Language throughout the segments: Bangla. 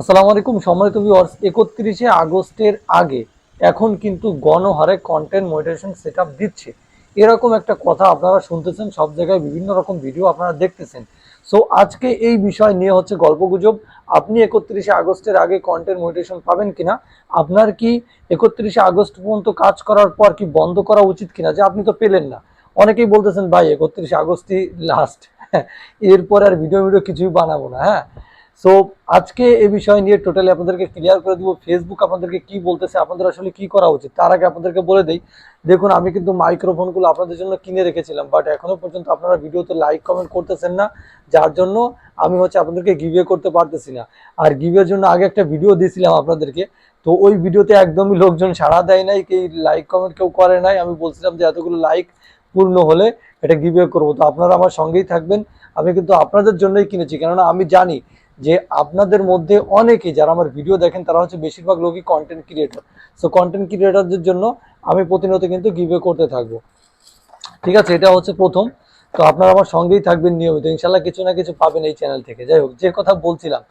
আসসালামু আলাইকুম, সম্মানিত ভিউয়ার্স একত্রিশে আগস্টের আগে এখন কিন্তু গণহারে কন্টেন্ট মনিটাইজেশন সেট দিচ্ছে। এরকম একটা কথা আপনারা শুনতেছেন, সব জায়গায় বিভিন্ন রকম ভিডিও আপনারা দেখতেছেন। সো আজকে এই বিষয় নিয়ে হচ্ছে গল্পগুজব। আপনি একত্রিশে আগস্টের আগে কন্টেন্ট মনিটাইজেশন পাবেন কিনা? আপনার কি একত্রিশে আগস্ট পর্যন্ত কাজ করার পর কি বন্ধ করা উচিত কিনা? যে আপনি তো পেলেন না। অনেকেই বলতেছেন, ভাই, একত্রিশে আগস্টই লাস্ট এরপর আর ভিডিও ভিডিও কিছুই বানাবো না হ্যাঁ? সো আজকে এই বিষয় নিয়ে টোটালি আপনাদেরকে ক্লিয়ার করে দিব ফেসবুক আপনাদেরকে কি বলতেছে, আপনাদের আসলে কি করা উচিত, তার আগে আপনাদেরকে বলে দেই, দেখুন আমি কিন্তু মাইক্রোফোনগুলো আপনাদের জন্য কিনে রেখেছিলাম বাট এখনও পর্যন্ত আপনারা ভিডিওতে লাইক কমেন্ট করতেছেন না, যার জন্য আমি হচ্ছে আপনাদেরকে গিভে করতে পারতেছি না। আর গিভের জন্য আগে একটা ভিডিও দিয়েছিলাম আপনাদেরকে, তো ওই ভিডিওতে একদমই লোকজন সাড়া দেয় নাই কি লাইক কমেন্ট কেউ করে নাই, আমি বলছিলাম যে এতগুলো লাইক পূর্ণ হলে এটা গিভে করব। তো আপনারা আমার সঙ্গেই থাকবেন, আমি কিন্তু আপনাদের জন্যই কিনেছি, কেননা আমি জানি যে আপনাদের মধ্যে অনেকে যারা আমার ভিডিও দেখেন, তারা হচ্ছে বেশিরভাগ লোকই কন্টেন্ট ক্রিয়েটর সো কন্টেন্ট ক্রিয়েটরদের জন্য আমি প্রতিনিয়ত কিন্তু গিভে করতে থাকব। ঠিক আছে, এটা হচ্ছে প্রথম। তো আপনারা আমার সঙ্গেই থাকবেন নিয়মিত। ইনশাল্লাহ কিছু না কিছু পাবেন এই চ্যানেল থেকে। যাই হোক, যে কথা বলছিলাম,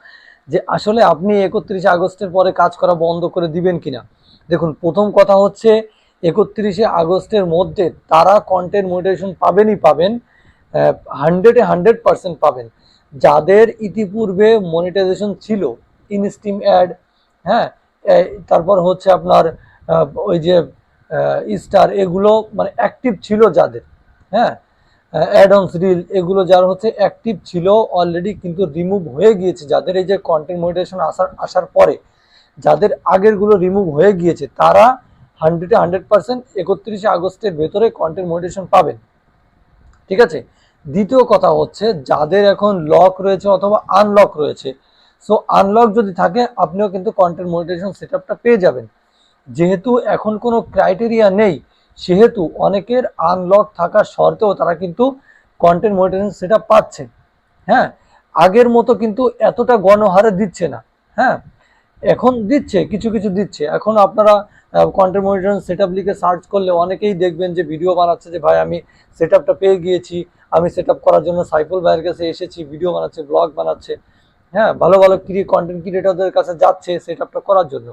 যে আসলে আপনি একত্রিশে আগস্টের পরে কাজ করা বন্ধ করে দিবেন কিনা? দেখুন, প্রথম কথা হচ্ছে একত্রিশে আগস্টের মধ্যে তারা কন্টেন্ট মনিটাইজেশন পাবেনই পাবেন হান্ড্রেডে হান্ড্রেড পার্সেন্ট পাবেন। যাদের ইতিপূর্বে মনিটাইজেশন ছিল ইনস্টিম অ্যাড হ্যাঁ তারপর হচ্ছে আপনার ওই যে স্টার এগুলো মানে অ্যাক্টিভ ছিল যাদের হ্যাঁ অ্যাডন্স রিল এগুলো যারা হচ্ছে অ্যাক্টিভ ছিল অলরেডি কিন্তু রিমুভ হয়ে গিয়েছে। যাদের এই যে কন্টেন্ট মনিটাইজেশন আসার আসার পরে, যাদের আগেরগুলো রিমুভ হয়ে গিয়েছে, তারা হান্ড্রেডে হান্ড্রেড পার্সেন্ট একত্রিশে আগস্টের ভেতরে কন্টেন্ট মনিটাইজেশন পাবেন। ঠিক আছে? দ্বিতীয় কথা হচ্ছে যাদের এখন লক রয়েছে অথবা আনলক রয়েছে। সো আনলক যদি থাকে, আপনিও কিন্তু কন্টেন্ট মনিটাইজেশন সেটআপটা পেয়ে যাবেন। যেহেতু এখন কোনো ক্রাইটেরিয়া নেই, সেহেতু অনেকের আনলক থাকার সত্ত্বেও তারা কিন্তু কন্টেন্ট মনিটাইজেশন সেটআপ পাচ্ছে। হ্যাঁ আগের মতো কিন্তু এতটা গণহারে দিচ্ছে না। হ্যাঁ এখন দিচ্ছে, কিছু কিছু দিচ্ছে। এখন আপনারা কন্টেন্ট মনিটরিং সেট আপ লিখে সার্চ করলে অনেকেই দেখবেন যে ভিডিও বানাচ্ছে যে, ভাই, আমি সেট আপটা পেয়ে গিয়েছি, আমি সেট আপ করার জন্য সাইফুল ভাইয়ের কাছে এসেছি ভিডিও বানাচ্ছে ব্লগ বানাচ্ছে। হ্যাঁ ভালো ভালো ক্রিয়ে কন্টেন্ট ক্রিয়েটরদের কাছে যাচ্ছে সেট আপটা করার জন্য।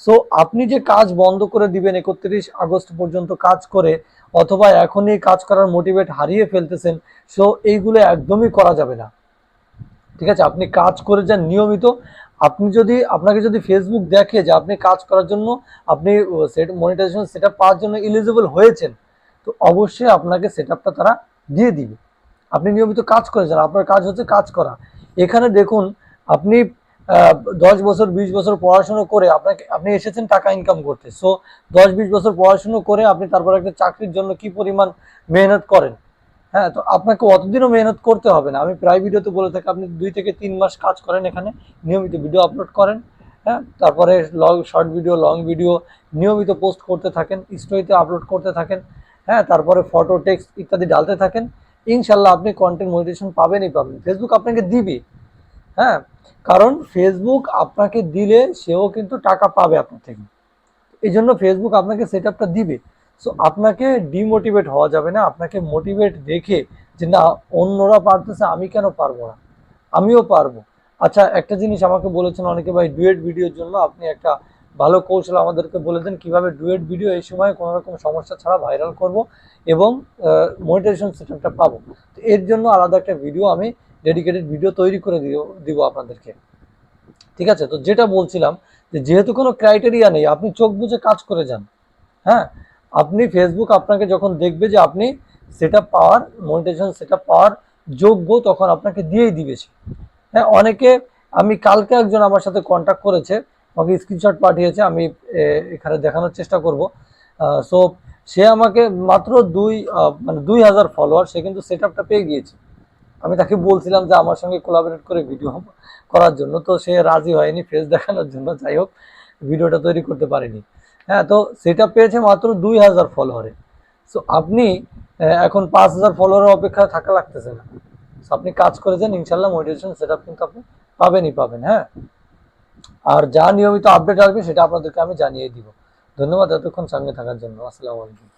সো আপনি যে কাজ বন্ধ করে দিবেন, একত্রিশ আগস্ট পর্যন্ত কাজ করে, অথবা এখনই কাজ করার মোটিভেট হারিয়ে ফেলতেছেন সো এইগুলো একদমই করা যাবে না। ঠিক আছে? আপনি কাজ করে যান নিয়মিত আপনি যদি, আপনাকে যদি ফেসবুক দেখে যে আপনি কাজ করার জন্য, আপনি সেট মনিটাইজেশন সেট পাওয়ার জন্য এলিজিবল হয়েছেন, তো অবশ্যই আপনাকে সেট তারা দিয়ে দিবে। আপনি নিয়মিত কাজ করে যান আপনার কাজ হচ্ছে কাজ করা। এখানে দেখুন, আপনি দশ বছর, বিশ বছর পড়াশুনো করে আপনাকে, আপনি এসেছেন টাকা ইনকাম করতে। সো দশ, বিশ বছর পড়াশুনো করে আপনি তারপর একটা চাকরির জন্য কি পরিমাণ মেহনত করেন? হ্যাঁ তো আপনাকে অতদিনও মেহনত করতে হবে না। আমি প্রায় ভিডিওতে বলে থাকি, আপনি দুই থেকে তিন মাস কাজ করেন এখানে, নিয়মিত ভিডিও আপলোড করেন হ্যাঁ তারপরে long short video long video নিয়মিত পোস্ট করতে থাকেন স্টোরিতে আপলোড করতে থাকেন হ্যাঁ তারপরে ফটো টেক্সট ইত্যাদি ডালতে থাকেন। ইনশাল্লাহ আপনি কন্টেন্ট মনিটেশন পাবেনই পাবেন। ফেসবুক আপনাকে দিবে হ্যাঁ কারণ ফেসবুক আপনাকে দিলে সেও কিন্তু টাকা পাবে আপনার থেকে। এই জন্য ফেসবুক আপনাকে সেট আপটা দিবে। সো আপনাকে ডিমোটিভেট হওয়া যাবে না। আপনাকে মোটিভেট দেখে যে, না, অন্যরা পারতেছে, আমি কেন পারব না? আমিও পারব। আচ্ছা একটা জিনিস আমাকে বলেছেন অনেকে, ভাই, ডুয়েট ভিডিওর জন্য আপনি একটা ভালো কৌশল আমাদেরকে বলে দেন কীভাবে ডুয়েট ভিডিও এই সময় কোনো রকম সমস্যা ছাড়া ভাইরাল করব এবং মনিটাইজেশন সিস্টেমটা পাবো। তো এর জন্য আলাদা একটা ভিডিও আমি ডেডিকেটেড ভিডিও তৈরি করে দিব দিব আপনাদেরকে। ঠিক আছে? তো যেটা বলছিলাম যে, যেহেতু কোনো ক্রাইটেরিয়া নেই, আপনি চোখ বুঝে কাজ করে যান। হ্যাঁ? আপনি ফেসবুক আপনাকে যখন দেখবে যে আপনি সেটা পাওয়ার মনিটাইজেশন সেটা পাওয়ার যোগ্য, তখন আপনাকে দিয়েই দিবে হ্যাঁ অনেকে, আমি কালকে একজন আমার সাথে কন্ট্যাক্ট করেছে, আমাকে স্ক্রিনশট পাঠিয়েছে, আমি এখানে দেখানোর চেষ্টা করব। সো সে আমাকে মাত্র দুই মানে দুই হাজার ফলোয়ার সে কিন্তু সেট আপটা পেয়ে গিয়েছে। আমি তাকে বলছিলাম যে আমার সঙ্গে কোলাবরেট করে ভিডিও করার জন্য, তো সে রাজি হয়নি ফেস দেখানোর জন্য, যাই হোক ভিডিওটা তৈরি করতে পারেনি। হ্যাঁ তো সেটা পেয়েছে মাত্র দুই হাজার ফলোয়ারে সো আপনি এখন পাঁচ হাজার ফলোয়ারের অপেক্ষায় থাকা লাগতেছে না। আপনি কাজ করেছেন ইনশাল্লাহ মোটিভেশন সেটা কিন্তু আপনি পাবেনই পাবেন হ্যাঁ? আর যা নিয়মিত আপডেট আসবে, সেটা আপনাদেরকে আমি জানিয়ে দিব। ধন্যবাদ এতক্ষণ সঙ্গে থাকার জন্য। আসসালামু আলাইকুম।